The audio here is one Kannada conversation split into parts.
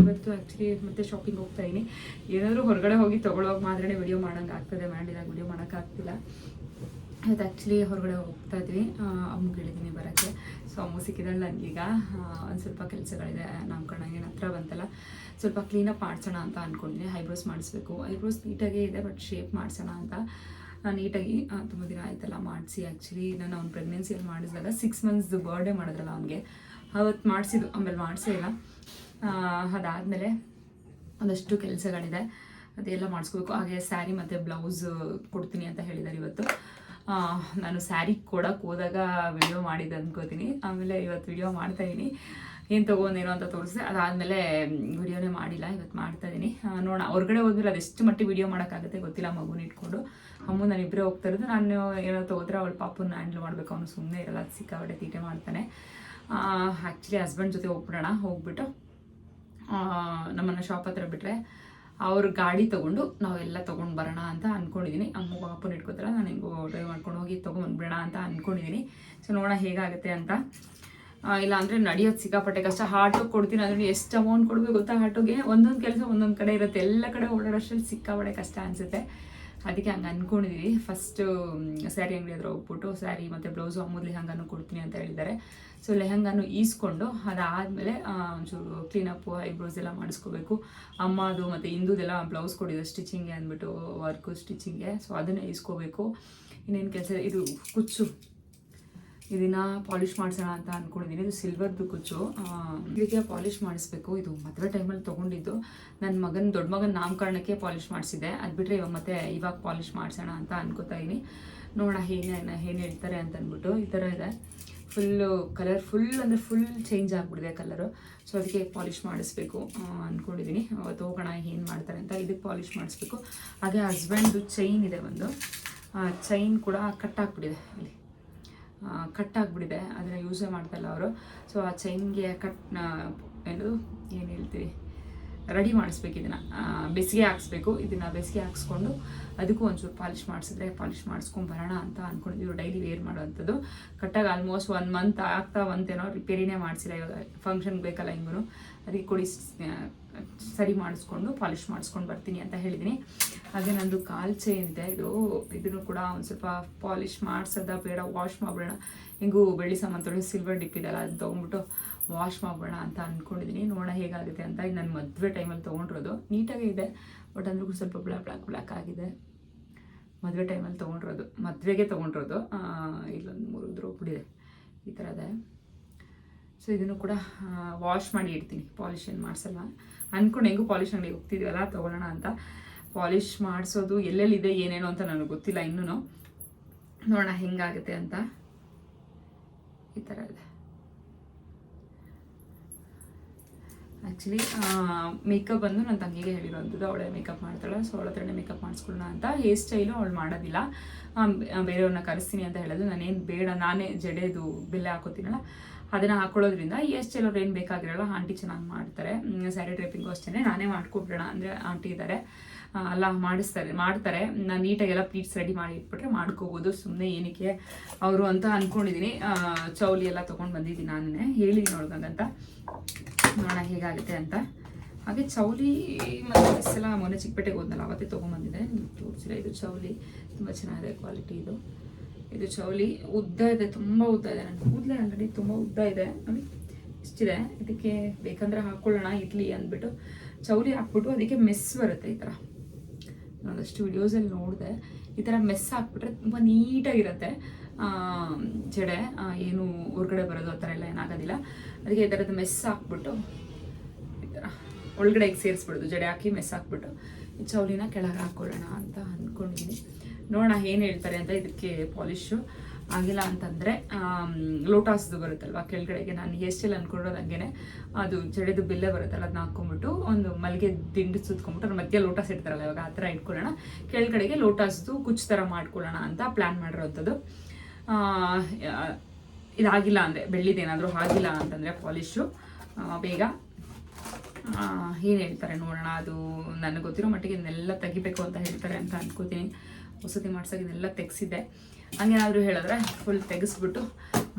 ಇವತ್ತು ಆ್ಯಕ್ಚುಲಿ ಮತ್ತೆ ಶಾಪಿಂಗ್ ಹೋಗ್ತಾ ಇದ್ದೀನಿ ಏನಾದರೂ ಹೊರಗಡೆ ಹೋಗಿ ತೊಗೊಳೋಗಿ ಮಾತ್ರನೇ ವಿಡಿಯೋ ಮಾಡೋಂಗೆ ಆಗ್ತದೆ. ಮಾಡಿದಾಗ ವಿಡಿಯೋ ಮಾಡೋಕ್ಕಾಗ್ತಿಲ್ಲ ಇವತ್ತು ಆ್ಯಕ್ಚುಲಿ ಹೊರಗಡೆ ಹೋಗ್ತಾ ಇದ್ವಿ ಅಮ್ಮಗೆ ಹೇಳಿದ್ದೀನಿ ಬರೋಕ್ಕೆ. ಸೊ ಅಮ್ಮ ಸಿಕ್ಕಿದಳು ನನಗೀಗ ಒಂದು ಸ್ವಲ್ಪ ಕೆಲಸಗಳಿದೆ. ನಾಮಕರಣಗೆ ಹತ್ರ ಬಂತಲ್ಲ. ಸ್ವಲ್ಪ ಕ್ಲೀನಪ್ ಮಾಡಿಸೋಣ ಅಂತ ಅಂದ್ಕೊಂಡಿದ್ದೀನಿ ಐಬ್ರೋಸ್ ಮಾಡಿಸ್ಬೇಕು. ಐಬ್ರೋಸ್ ನೀಟಾಗೇ ಇದೆ ಬಟ್ ಶೇಪ್ ಮಾಡಿಸೋಣ ಅಂತ. ನೀಟಾಗಿ ತುಂಬ ದಿನ ಆಯ್ತಲ್ಲ ಮಾಡಿಸಿ. ಆ್ಯಕ್ಚುಲಿ ನಾನು ಅವ್ನು ಪ್ರೆಗ್ನೆನ್ಸಿಯಲ್ಲಿ ಮಾಡಿಸಿದಾಗ ಸಿಕ್ಸ್ ಮಂತ್ಸ್ದು ಬರ್ಡೇ ಮಾಡಿದ್ರಲ್ಲ ಅವನಿಗೆ. ಅವತ್ತು ಮಾಡಿಸಿದ್ದು ಆಮೇಲೆ ಮಾಡಿಸೇ ಇಲ್ಲ. ಅದಾದಮೇಲೆ ಒಂದಷ್ಟು ಕೆಲಸಗಳಿದೆ. ಅದೆಲ್ಲ ಮಾಡಿಸ್ಕೋಬೇಕು. ಹಾಗೆ ಸ್ಯಾರಿ ಮತ್ತು ಬ್ಲೌಸ್ ಕೊಡ್ತೀನಿ ಅಂತ ಹೇಳಿದ್ದಾರೆ ಇವತ್ತು. ನಾನು ಸ್ಯಾರಿ ಕೊಡೋಕ್ಕೆ ಹೋದಾಗ ವಿಡಿಯೋ ಮಾಡಿದ್ದು ಅಂದ್ಕೋತೀನಿ ಆಮೇಲೆ ಇವತ್ತು ವಿಡಿಯೋ ಮಾಡ್ತಾಯಿದ್ದೀನಿ ಏನು ತೊಗೊಂಡೇನೋ ಅಂತ ತೋರಿಸಿದೆ. ಅದಾದಮೇಲೆ ವಿಡಿಯೋನೇ ಮಾಡಿಲ್ಲ. ಇವತ್ತು ಮಾಡ್ತಾ ಇದ್ದೀನಿ ನೋಡೋಣ. ಹೊರಗಡೆ ಹೋದ್ಮೇಲೆ ಅದೆಷ್ಟು ಮಟ್ಟಿಗೆ ವಿಡಿಯೋ ಮಾಡೋಕ್ಕಾಗುತ್ತೆ ಗೊತ್ತಿಲ್ಲ ಮಗುನ ಇಟ್ಕೊಂಡು. ಅಮ್ಮ ನಾನು ಇಬ್ಬರೇ ಹೋಗ್ತಾ ಇರೋದು. ನಾನು ಏನೋ ತೊಗೋದ್ರೆ ಅವಳು ಪಾಪನ ಹ್ಯಾಂಡ್ಲ್ ಮಾಡಬೇಕು. ಅವನು ಸುಮ್ಮನೆ ಇರಲ್ಲ. ಸಿಕ್ಕಾಬಟ್ಟೆ ತೀಟೆ ಮಾಡ್ತಾನೆ. ಆ್ಯಕ್ಚುಲಿ ಹಸ್ಬೆಂಡ್ ಜೊತೆ ಹೋಗ್ಬಿಡೋಣ, ಹೋಗ್ಬಿಟ್ಟು ನಮ್ಮನ್ನು ಶಾಪ್ ಹತ್ರ ಬಿಟ್ಟರೆ ಅವ್ರ ಗಾಡಿ ತೊಗೊಂಡು ನಾವೆಲ್ಲ ತೊಗೊಂಡು ಬರೋಣ ಅಂತ ಅಂದ್ಕೊಂಡಿದ್ದೀನಿ ಅಮ್ಮ ಅಪ್ಪನ ಇಟ್ಕೋತಾರೆ ನಾನು ಹೆಂಗೋ ಡ್ರೈವ್ ಮಾಡ್ಕೊಂಡು ಹೋಗಿ ತೊಗೊಂಡ್ಬಿಡೋಣ ಅಂತ ಅಂದ್ಕೊಂಡಿದ್ದೀನಿ ಸೊ ನೋಡೋಣ ಹೇಗಾಗುತ್ತೆ ಅಂತ. ಇಲ್ಲ ಅಂದರೆ ನಡೆಯೋದು ಸಿಕ್ಕಾಪಟ್ಟೆ ಕಷ್ಟ. ಆಟೋಗೆ ಕೊಡ್ತೀನಿ ಅಂದರೆ ಎಷ್ಟು ಅಮೌಂಟ್ ಕೊಡಬೇಕು ಗೊತ್ತಾ? ಹಾಟೋಗೆ ಒಂದೊಂದು ಕೆಲಸ ಒಂದೊಂದು ಕಡೆ ಇರುತ್ತೆ. ಎಲ್ಲ ಕಡೆ ಓಡಾಡೋಷ್ಟರಲ್ಲಿ ಸಿಕ್ಕಾಪಟ್ಟೆ ಕಷ್ಟ ಅನಿಸುತ್ತೆ. ಅದಕ್ಕೆ ಹಂಗೆ ಅಂದ್ಕೊಂಡಿದ್ದೀವಿ ಫಸ್ಟು ಸ್ಯಾರಿ ಅಂಗಡಿ ಹತ್ರ ಹೋಗ್ಬಿಟ್ಟು ಸ್ಯಾರಿ ಮತ್ತು ಬ್ಲೌಸು ಅಮ್ಮದ ಲೆಹಂಗಾನು ಕೊಡ್ತೀನಿ ಅಂತ ಹೇಳಿದ್ದಾರೆ. ಸೊ ಲೆಹಂಗಾನು ಈಸ್ಕೊಂಡು ಅದಾದಮೇಲೆ ಒಂಚೂರು ಕ್ಲೀನಪ್ಪು ಐಬ್ರೋಸ್ ಎಲ್ಲ ಮಾಡಿಸ್ಕೋಬೇಕು. ಅಮ್ಮದು ಮತ್ತು ಹಿಂದೂದೆಲ್ಲ ಬ್ಲೌಸ್ ಕೊಡಿದ್ರು ಸ್ಟಿಚಿಂಗ್ ಅಂದ್ಬಿಟ್ಟು ವರ್ಕು ಸ್ಟಿಚಿಂಗೆ ಸೊ ಅದನ್ನೇ ಈಸ್ಕೋಬೇಕು. ಇನ್ನೇನು ಕೆಲಸ, ಇದು ಕುಚ್ಚು. ಇದನ್ನ ಪಾಲಿಷ್ ಮಾಡಿಸೋಣ ಅಂತ ಅಂದ್ಕೊಂಡಿದ್ದೀನಿ ಇದು ಸಿಲ್ವರ್ದು ಕುಚ್ಚು ಇದಕ್ಕೆ ಪಾಲಿಷ್ ಮಾಡಿಸ್ಬೇಕು. ಇದು ಮದುವೆ ಟೈಮಲ್ಲಿ ತೊಗೊಂಡಿದ್ದು. ನನ್ನ ಮಗನ, ದೊಡ್ಡ ಮಗನ ನಾಮಕರಣಕ್ಕೆ ಪಾಲಿಷ್ ಮಾಡಿಸಿದೆ. ಅದು ಬಿಟ್ಟರೆ ಇವಾಗ ಮತ್ತೆ ಇವಾಗ ಪಾಲಿಷ್ ಮಾಡಿಸೋಣ ಅಂತ ಅನ್ಕೋತಾ ಇದ್ದೀನಿ ನೋಡೋಣ ಏನೇನು ಏನು ಹೇಳ್ತಾರೆ ಅಂತ ಅಂದ್ಬಿಟ್ಟು ಈ ಥರ ಇದೆ. ಫುಲ್ಲು ಕಲರ್ ಫುಲ್ ಅಂದರೆ ಫುಲ್ ಚೇಂಜ್ ಆಗಿಬಿಡಿದೆ ಕಲರು ಸೊ ಅದಕ್ಕೆ ಪಾಲಿಷ್ ಮಾಡಿಸ್ಬೇಕು ಅಂದ್ಕೊಂಡಿದ್ದೀನಿ ಅವತ್ತು ಹೋಗೋಣ ಏನು ಮಾಡ್ತಾರೆ ಅಂತ ಇದಕ್ಕೆ ಪಾಲಿಷ್ ಮಾಡಿಸ್ಬೇಕು. ಹಾಗೆ ಹಸ್ಬೆಂಡ್ದು ಚೈನ್ ಇದೆ ಒಂದು. ಚೈನ್ ಕೂಡ ಕಟ್ ಆಗಿಬಿಟ್ಟಿದೆ ಇಲ್ಲಿ ಕಟ್ ಅದನ್ನು ಯೂಸೇ ಮಾಡ್ತಾಯಿಲ್ಲ ಅವರು. ಸೊ ಆ ಚೈನ್ಗೆ ಕಟ್ ಏನು ಏನು ಹೇಳ್ತೀವಿ ರೆಡಿ ಮಾಡಿಸ್ಬೇಕು ಇದನ್ನು. ಬೆಸಿಗೆ ಹಾಕ್ಸ್ಬೇಕು. ಇದನ್ನು ಬೆಸಿಗೆ ಹಾಕ್ಸ್ಕೊಂಡು ಅದಕ್ಕೂ ಒಂಚೂರು ಪಾಲಿಷ್ ಮಾಡಿಸಿದ್ರೆ ಪಾಲಿಷ್ ಮಾಡಿಸ್ಕೊಂಡು ಬರೋಣ ಅಂತ ಅಂದ್ಕೊಂಡಿದ್ದೀವಿ ಡೈಲಿ ವೇರ್ ಮಾಡೋವಂಥದ್ದು. ಕಟ್ಟಾಗಿ ಆಲ್ಮೋಸ್ಟ್ ಒನ್ ಮಂತ್ ಆಗ್ತಾ ಒಂದೇನೋ ರಿಪೇರಿನೇ ಮಾಡಿಸಿಲ್ಲ ಇವಾಗ. ಫಂಕ್ಷನ್ಗೆ ಬೇಕಲ್ಲ ಹಿಂಗೂ ಅದಕ್ಕೆ ಕೊಡಿ, ಸರಿ ಮಾಡಿಸ್ಕೊಂಡು, ಪಾಲಿಶ್ ಮಾಡಿಸ್ಕೊಂಡು ಬರ್ತೀನಿ ಅಂತ ಹೇಳಿದ್ದೀನಿ ಹಾಗೆ ನಂದು ಕಾಲ್ ಚೈನ್ ಇದೆ ಇದು ಇದನ್ನು ಕೂಡ ಒಂದು ಸ್ವಲ್ಪ ಪಾಲಿಶ್ ಮಾಡಿಸೋದ ಬೇಡ, ವಾಶ್ ಮಾಡ್ಬಿಡೋಣ. ಹೆಂಗೂ ಬೆಳ್ಳಿ ಸಾಮಾನು ತೊಳೆದು ಸಿಲ್ವರ್ ಡಿಪ್ ಇದೆಲ್ಲ ಅದು ತೊಗೊಂಡ್ಬಿಟ್ಟು ವಾಶ್ ಮಾಡ್ಬೋಣ ಅಂತ ಅಂದ್ಕೊಂಡಿದ್ದೀನಿ ನೋಡೋಣ ಹೇಗಾಗುತ್ತೆ ಅಂತ ಇದು ನಾನು ಮದುವೆ ಟೈಮಲ್ಲಿ ತೊಗೊಂಡಿರೋದು. ನೀಟಾಗೇ ಇದೆ. ಬಟ್ ಅಂದ್ರೂ ಸ್ವಲ್ಪ ಬ್ಲ್ಯಾಕ್ ಬ್ಲ್ಯಾಕ್ ಬ್ಲ್ಯಾಕ್ ಆಗಿದೆ. ಮದುವೆ ಟೈಮಲ್ಲಿ ತೊಗೊಂಡಿರೋದು. ಮದುವೆಗೆ ತೊಗೊಂಡಿರೋದು. ಇಲ್ಲೊಂದು ಮೂರು ದ್ರೋಪುಡಿದೆ ಈ ಥರ ಇದೆ ಸೊ ಇದನ್ನು ಕೂಡ ವಾಶ್ ಮಾಡಿ ಇಡ್ತೀನಿ. ಪಾಲಿಷ್ ಏನು ಮಾಡಿಸಲ್ಲ. ಅಂದ್ಕೊಂಡು ಹೆಂಗೂ ಪಾಲಿಷ್ ಅಂಗಡಿಗೆ ಹೋಗ್ತಿದ್ವಲ್ಲ, ತೊಗೊಳ್ಳೋಣ ಅಂತ. ಪಾಲಿಷ್ ಮಾಡಿಸೋದು ಎಲ್ಲೆಲ್ಲಿದೆ, ಏನೇನು ಅಂತ ನನಗೆ ಗೊತ್ತಿಲ್ಲ ಇನ್ನೂ ನೋಡೋಣ ಹೆಂಗಾಗುತ್ತೆ ಅಂತ. ಈ ಥರ ಇದೆ ಆ್ಯಕ್ಚುಲಿ ಮೇಕಪ್ ಬಂದು ನನ್ನ ತಂಗಿಗೆ ಹೇಳಿರೋಂಥದ್ದು. ಅವಳೇ ಮೇಕಪ್ ಮಾಡ್ತಾಳೆ. ಸೊ ಅವಳ ಹತ್ರನೇ ಮೇಕಪ್ ಮಾಡಿಸ್ಕೊಳ್ಳೋಣ ಅಂತ. ಹೇರ್ ಸ್ಟೈಲು ಅವಳು ಮಾಡೋದಿಲ್ಲ. ಬೇರೆಯವ್ರನ್ನ ಕರೆಸ್ತೀನಿ ಅಂತ ಹೇಳೋದು ನಾನೇನು ಬೇಡ. ನಾನೇ ಜಡೆದು ಬೆಲೆ ಹಾಕೋತೀನಲ್ಲ. ಅದನ್ನು ಹಾಕೊಳ್ಳೋದ್ರಿಂದ ಹೇರ್ ಸ್ಟೈಲ್ ಅವ್ರು ಏನು ಬೇಕಾಗಿರಲ್ಲ, ಆಂಟಿ ಚೆನ್ನಾಗಿ ಮಾಡ್ತಾರೆ. ಸ್ಯಾರಿ ಡ್ರೈಪಿಂಗು ಅಷ್ಟೇ ನಾನೇ ಮಾಡ್ಕೊಬಿಡೋಣ ಅಂದರೆ ಆಂಟಿ ಇದ್ದಾರೆ ಅಲ್ಲ, ಮಾಡಿಸ್ತಾರೆ, ಮಾಡ್ತಾರೆ. ನಾನು ನೀಟಾಗೆಲ್ಲ ಪ್ಲೀಟ್ಸ್ ರೆಡಿ ಮಾಡಿ ಇಟ್ಬಿಟ್ರೆ ಮಾಡ್ಕೋಬೋದು. ಸುಮ್ಮನೆ ಏನಕ್ಕೆ ಅವರು ಅಂತ ಅಂದ್ಕೊಂಡಿದ್ದೀನಿ ಚೌಲಿ ಎಲ್ಲ ತೊಗೊಂಡು ಬಂದಿದ್ದೀನಿ ನಾನೇ. ಹೇಳಿದ್ದೀನಿ ಅವ್ಳಿಗಂತ ನೋಡೋಣ ಹೇಗಾಗುತ್ತೆ ಅಂತ. ಹಾಗೆ ಚೌಲಿ ಮತ್ತು ಎಲ್ಲ ಮೊನ್ನೆ ಚಿಕ್ಕಪೇಟೆಗೆ ಹೋದ್ನಲ್ಲ, ಅವತ್ತೇ ತೊಗೊಂಬಂದಿದೆ. ತೋರಿಸಿಲ್ಲ, ಇದು ಚೌಲಿ. ತುಂಬ ಚೆನ್ನಾಗಿದೆ ಕ್ವಾಲಿಟಿ ಇದು. ಇದು ಚೌಲಿ. ಉದ್ದ ಇದೆ, ತುಂಬ ಉದ್ದ ಇದೆ. ನನ್ನ ಕೂದಲೇ ಆಲ್ರೆಡಿ ತುಂಬ ಉದ್ದ ಇದೆ. ನೋಡಿ ಇಷ್ಟಿದೆ ಇದಕ್ಕೆ ಬೇಕಂದ್ರೆ ಹಾಕ್ಕೊಳ್ಳೋಣ ಇಡ್ಲಿ ಅಂದ್ಬಿಟ್ಟು. ಚೌಲಿ ಹಾಕ್ಬಿಟ್ಟು ಅದಕ್ಕೆ ಮೆಸ್ ಬರುತ್ತೆ ಈ ಥರ ಒಂದಷ್ಟು ವಿಡಿಯೋಸಲ್ಲಿ ನೋಡಿದೆ. ಈ ಥರ ಮೆಸ್ ಹಾಕ್ಬಿಟ್ರೆ ತುಂಬ ನೀಟಾಗಿರುತ್ತೆ. ಜಡೆ ಏನು ಹೊರ್ಗಡೆ ಬರೋದು ಆ ಥರ ಎಲ್ಲ ಏನಾಗೋದಿಲ್ಲ. ಅದಕ್ಕೆ ಈ ಥರದ್ದು ಮೆಸ್ ಹಾಕ್ಬಿಟ್ಟು ಈ ಥರ ಒಳಗಡೆಗೆ ಸೇರಿಸ್ಬಿಡೋದು, ಜಡೆ ಹಾಕಿ ಮೆಸ್ ಹಾಕ್ಬಿಟ್ಟು. ಈ ಚೌಲಿನ ಕೆಳಗೆ ಹಾಕ್ಕೊಳ್ಳೋಣ ಅಂತ ಅಂದ್ಕೊಂಡಿದ್ದೀನಿ ನೋಡೋಣ ಏನು ಹೇಳ್ತಾರೆ ಅಂತ ಇದಕ್ಕೆ ಪಾಲಿಶು ಆಗಿಲ್ಲ ಅಂತಂದರೆ ಲೋಟಾಸ್ದು ಬರುತ್ತಲ್ವ ಕೆಳಗಡೆಗೆ. ನಾನು ಎಷ್ಟೆಲ್ಲ ಅಂದ್ಕೊಂಡಿರೋದು ಹಂಗೆ ಅದು ಜಡೆದು ಬೆಲ್ಲ ಬರುತ್ತಲ್ಲ ಅದನ್ನ ಹಾಕ್ಕೊಂಬಿಟ್ಟು ಒಂದು ಮಲ್ಲಿಗೆ ದಿಂಡು ಸುತ್ಕೊಂಬಿಟ್ಟು ಅದ್ರ ಮಧ್ಯೆ ಲೋಟಾಸ್ ಇಡ್ತಾರಲ್ಲ ಇವಾಗ ಆ ಥರ ಇಟ್ಕೊಳ್ಳೋಣ. ಕೆಳಗಡೆಗೆ ಲೋಟಾಸ್ದು ಕುಚ್ಚು ಥರ ಮಾಡ್ಕೊಳ್ಳೋಣ ಅಂತ ಪ್ಲ್ಯಾನ್ ಮಾಡಿರೋಂಥದ್ದು. ಇದಾಗಿಲ್ಲ ಅಂದರೆ ಬೆಳ್ಳಿದೇನಾದರೂ ಆಗಿಲ್ಲ ಅಂತಂದರೆ ಪಾಲಿಶು ಬೇಗ ಏನು ಹೇಳ್ತಾರೆ ನೋಡೋಣ, ಅದು ನನಗೆ ಗೊತ್ತಿರೋ ಮಟ್ಟಿಗೆ ಇದನ್ನೆಲ್ಲ ತೆಗಿಬೇಕು ಅಂತ ಹೇಳ್ತಾರೆ ಅಂತ ಅನ್ಕೋತೀನಿ. ವಸತಿ ಮಾಡ್ಸೋಕೆ ಇದನ್ನೆಲ್ಲ ತೆಗ್ಸಿದ್ದೆ. ಹಂಗೇನಾದರೂ ಹೇಳಿದ್ರೆ ಫುಲ್ ತೆಗೆಸ್ಬಿಟ್ಟು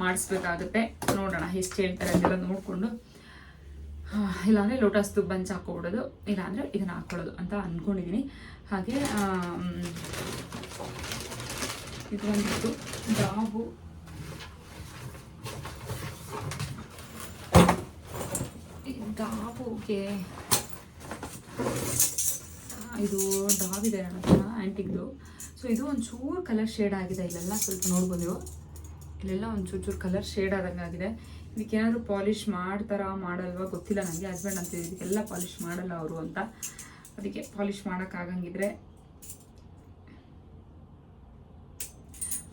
ಮಾಡಿಸ್ಬೇಕಾಗುತ್ತೆ. ನೋಡೋಣ, ಎಷ್ಟು ಹೇಳ್ತಾರೆ ಅದೆಲ್ಲ ನೋಡಿಕೊಂಡು. ಇಲ್ಲಾಂದರೆ ಲೋಟಸ್ದು ಬಂಚ್ ಹಾಕ್ಕೊಬಿಡೋದು ಇಲ್ಲಾಂದರೆ ಇದನ್ನು ಹಾಕ್ಕೊಳ್ಳೋದು ಅಂತ ಅಂದ್ಕೊಂಡಿದ್ದೀನಿ ಹಾಗೆ ಇದು ಬಂದ್ಬಿಟ್ಟು ಡಾಬು ಡಾಬುಗೆ ಇದು ಡಾಬ್ ಇದೆ ಆ್ಯಂಟಿಗ್ದು ಸೊ ಇದು ಒಂಚೂರು ಚೂರು ಕಲರ್ ಶೇಡ್ ಆಗಿದೆ. ಇಲ್ಲೆಲ್ಲ ಸ್ವಲ್ಪ ನೋಡ್ಬೋದು. ನೀವು ಇಲ್ಲೆಲ್ಲ ಒಂಚೂರು ಚೂರು ಕಲರ್ ಶೇಡ್ ಆದಂಗೆ ಆಗಿದೆ. ಇದಕ್ಕೆ ಏನಾದರೂ ಪಾಲಿಷ್ ಮಾಡ್ತಾರಾ, ಮಾಡಲ್ವಾ ಗೊತ್ತಿಲ್ಲ ನನಗೆ ಹಸ್ಬೆಂಡ್ ಅಂತ ಇದಕ್ಕೆಲ್ಲ ಪಾಲಿಷ್ ಮಾಡಲ್ಲ ಅವರು ಅಂತ. ಅದಕ್ಕೆ ಪಾಲಿಷ್ ಮಾಡೋಕ್ಕಾಗಂಗಿದ್ರೆ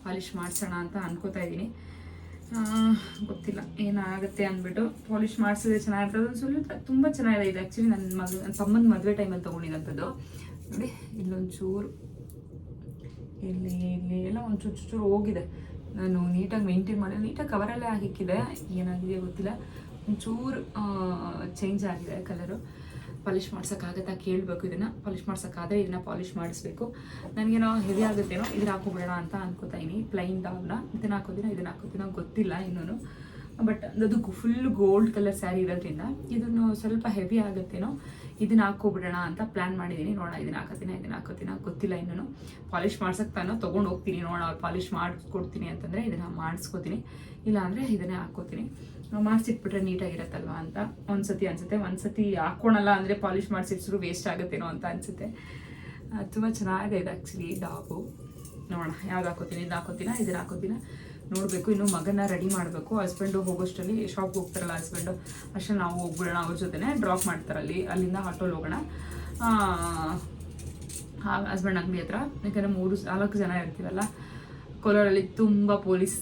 ಪಾಲಿಷ್ ಮಾಡಿಸೋಣ ಅಂತ ಅನ್ಕೋತಾ ಇದ್ದೀನಿ. ಗೊತ್ತಿಲ್ಲ, ಏನಾಗುತ್ತೆ ಅಂದ್ಬಿಟ್ಟು ಪಾಲಿಷ್ ಮಾಡಿಸಿದ್ರೆ ಚೆನ್ನಾಗಿರ್ತದೆ ಒಂದು ಸ್ವಲ್ಪ ತುಂಬ ಚೆನ್ನಾಗಿದೆ. ಇದು ಆ್ಯಕ್ಚುಲಿ ನನ್ನ ಮಗ ನನ್ನ ತಮ್ಮನ ಮದುವೆ ಟೈಮಲ್ಲಿ ತೊಗೊಂಡಿರೋಂಥದ್ದು. ನೋಡಿ ಇಲ್ಲೊಂದು ಚೂರು ಇಲ್ಲಿ ಇಲ್ಲಿ ಎಲ್ಲ ಒಂದು ಚೂರು ಹೋಗಿದೆ. ನಾನು ನೀಟಾಗಿ ಮೇಂಟೈನ್ ಮಾಡಿ, ನೀಟಾಗಿ ಕವರಲ್ಲೇ ಹಾಕಿಕ್ಕಿದೆ. ಏನಾಗಿದೆ ಗೊತ್ತಿಲ್ಲ. ಒಂಚೂರು ಚೇಂಜ್ ಆಗಿದೆ ಕಲರು ಪಾಲಿಷ್ ಮಾಡ್ಸೋಕ್ಕಾಗತ್ತಾ ಕೇಳಬೇಕು. ಇದನ್ನು ಪಾಲಿಷ್ ಮಾಡ್ಸೋಕ್ಕಾದರೆ ಇದನ್ನ ಪಾಲಿಷ್ ಮಾಡಿಸ್ಬೇಕು. ನನಗೇನೋ ಹೆವಿ ಆಗುತ್ತೇನೋ ಇದನ್ನ ಹಾಕೋಬೇಡ ಅಂತ ಅನ್ಕೋತಾ ಇದೀನಿ. ಪ್ಲೈನ್ ಡಾಗ್ನ ಇದನ್ನ ಹಾಕೋದಿನ ಇದನ್ನ ಹಾಕೋದಿನ ಗೊತ್ತಿಲ್ಲ ಇನ್ನೂ ಬಟ್ ಅದು ಫುಲ್ ಗೋಲ್ಡ್ ಕಲರ್ ಸ್ಯಾರಿ ಇರೋದ್ರಿಂದ ಇದನ್ನು ಸ್ವಲ್ಪ ಹೆವಿ ಆಗುತ್ತೇನೋ, ಇದನ್ನ ಹಾಕೋಬಿಡೋಣ ಅಂತ ಪ್ಲ್ಯಾನ್ ಮಾಡಿದ್ದೀನಿ ನೋಡೋಣ, ಇದನ್ನ ಹಾಕೋತೀನ ಇದನ್ನ ಹಾಕೋತೀನ ಗೊತ್ತಿಲ್ಲ ಇನ್ನೂ ಪಾಲಿಷ್ ಮಾಡ್ಸಕ್ಕೆ ತಾನೋ ತೊಗೊಂಡು ಹೋಗ್ತೀನಿ, ನೋಡೋಣ. ಅವ್ರು ಪಾಲಿಷ್ ಮಾಡಿಸ್ಕೊಡ್ತೀನಿ ಅಂತಂದರೆ ಇದನ್ನು ಮಾಡಿಸ್ಕೋತೀನಿ. ಇಲ್ಲಾಂದರೆ ಇದನ್ನೇ ಹಾಕ್ಕೋತೀನಿ ಮಾಡಿಸಿಟ್ಬಿಟ್ರೆ ನೀಟಾಗಿರತ್ತಲ್ವಾ ಅಂತ ಒಂದ್ಸತಿ ಅನ್ಸುತ್ತೆ. ಒಂದ್ಸತಿ ಹಾಕ್ಕೊಳಲ್ಲ ಅಂದರೆ ಪಾಲಿಷ್ ಮಾಡಿಸಿಟ್ರು ವೇಸ್ಟ್ ಆಗುತ್ತೇನೋ ಅಂತ ಅನಿಸುತ್ತೆ. ತುಂಬ ಚೆನ್ನಾಗಿದೆ ಇದು ಆ್ಯಕ್ಚುಲಿ ಡಾಬು ನೋಡೋಣ, ಯಾವ್ದು ಹಾಕೋತೀನಿ ಇದು ಹಾಕೋತೀನ ಇದನ್ನ ಹಾಕೋತೀನ? ನೋಡಬೇಕು, ಇನ್ನು ಮಗನ ರೆಡಿ ಮಾಡಬೇಕು. ಹಸ್ಬೆಂಡು ಹೋಗೋಷ್ಟರಲ್ಲಿ ಶಾಪ್ಗೆ ಹೋಗ್ತಾರಲ್ಲ ಹಸ್ಬೆಂಡು ಅಷ್ಟೇ ನಾವು ಹೋಗ್ಬಿಡೋಣ ಅವ್ರ ಜೊತೆನೇ ಡ್ರಾಪ್ ಮಾಡ್ತಾರಲ್ಲಿ ಅಲ್ಲಿಂದ ಆಟೋಲಿ ಹೋಗೋಣ. ಹಸ್ಬೆಂಡ್ ಅಂಗಡಿ ಹತ್ರ. ಯಾಕಂದರೆ ಮೂರು, ನಾಲ್ಕು ಜನ ಇರ್ತೀವಲ್ಲ. ಕೋಲಾರಲ್ಲಿ ತುಂಬ ಪೊಲೀಸ್